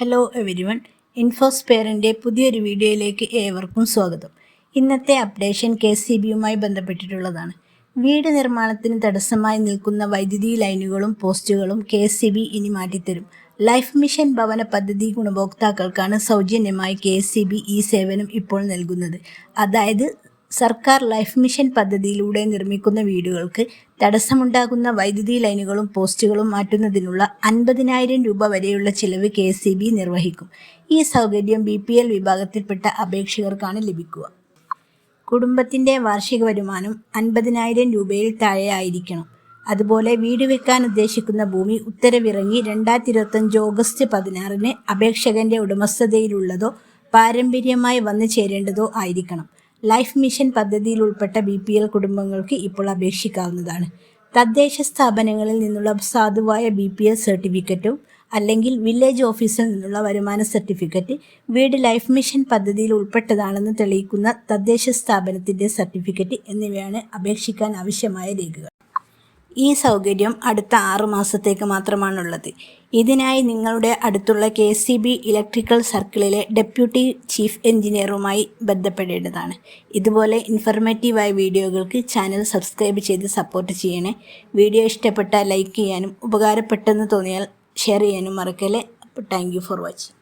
Hello every everyone ഇൻഫോസ്പെയറിന്റെ പുതിയൊരു വീഡിയോയിലേക്ക് ഏവർക്കും സ്വാഗതം. ഇന്നത്തെ അപ്ഡേഷൻ കെ സി ബിയുമായി ബന്ധപ്പെട്ടിട്ടുള്ളതാണ്. വീട് നിർമ്മാണത്തിന് തടസ്സമായി നിൽക്കുന്ന വൈദ്യുതി ലൈനുകളും പോസ്റ്റുകളും കെ സി ബി ഇനി മാറ്റിത്തരും. ലൈഫ് മിഷൻ ഭവന പദ്ധതി ഗുണഭോക്താക്കൾക്കാണ് സൗജന്യമായി കെ സി ബി ഈ സേവനം ഇപ്പോൾ നൽകുന്നത്. അതായത് സർക്കാർ ലൈഫ് മിഷൻ പദ്ധതിയിലൂടെ നിർമ്മിക്കുന്ന വീടുകൾക്ക് തടസ്സമുണ്ടാകുന്ന വൈദ്യുതി ലൈനുകളും പോസ്റ്റുകളും മാറ്റുന്നതിനുള്ള അൻപതിനായിരം രൂപ വരെയുള്ള ചിലവ് കെ സി ബി നിർവഹിക്കും. ഈ സൗകര്യം ബി പി എൽ വിഭാഗത്തിൽപ്പെട്ട അപേക്ഷകർക്കാണ് ലഭിക്കുക. കുടുംബത്തിന്റെ വാർഷിക വരുമാനം അൻപതിനായിരം രൂപയിൽ താഴെയായിരിക്കണം. അതുപോലെ വീട് വെക്കാൻ ഉദ്ദേശിക്കുന്ന ഭൂമി ഉത്തരവിറങ്ങി രണ്ടായിരത്തി ഇരുപത്തഞ്ച് ഓഗസ്റ്റ് പതിനാറിന് അപേക്ഷകന്റെ ഉടമസ്ഥതയിലുള്ളതോ പാരമ്പര്യമായി വന്നു ചേരേണ്ടതോ ആയിരിക്കണം. ലൈഫ് മിഷൻ പദ്ധതിയിൽ ഉൾപ്പെട്ട ബി പി എൽ കുടുംബങ്ങൾക്ക് ഇപ്പോൾ അപേക്ഷിക്കാവുന്നതാണ്. തദ്ദേശ സ്ഥാപനങ്ങളിൽ നിന്നുള്ള സാധുവായ ബി പി എൽ സർട്ടിഫിക്കറ്റും അല്ലെങ്കിൽ വില്ലേജ് ഓഫീസിൽ നിന്നുള്ള വരുമാന സർട്ടിഫിക്കറ്റ് വീട് ലൈഫ് മിഷൻ പദ്ധതിയിൽ ഉൾപ്പെട്ടതാണെന്ന് തെളിയിക്കുന്ന തദ്ദേശ സ്ഥാപനത്തിന്റെ സർട്ടിഫിക്കറ്റ് എന്നിവയാണ് അപേക്ഷിക്കാൻ ആവശ്യമായ രേഖകൾ. ഈ സൗകര്യം അടുത്ത ആറു മാസത്തേക്ക് മാത്രമാണുള്ളത്. ഇതിനായി നിങ്ങളുടെ അടുത്തുള്ള കെ സി ബി ഇലക്ട്രിക്കൽ സർക്കിളിലെ ഡെപ്യൂട്ടി ചീഫ് എഞ്ചിനീയറുമായി ബന്ധപ്പെടേണ്ടതാണ്. ഇതുപോലെ ഇൻഫർമേറ്റീവായ വീഡിയോകൾക്ക് ചാനൽ സബ്സ്ക്രൈബ് ചെയ്ത് സപ്പോർട്ട് ചെയ്യണേ. വീഡിയോ ഇഷ്ടപ്പെട്ടാൽ ലൈക്ക് ചെയ്യാനും ഉപകാരപ്പെട്ടെന്ന് തോന്നിയാൽ ഷെയർ ചെയ്യാനും മറക്കല്ലേ. അപ്പോൾ താങ്ക് ഫോർ വാച്ചിങ്.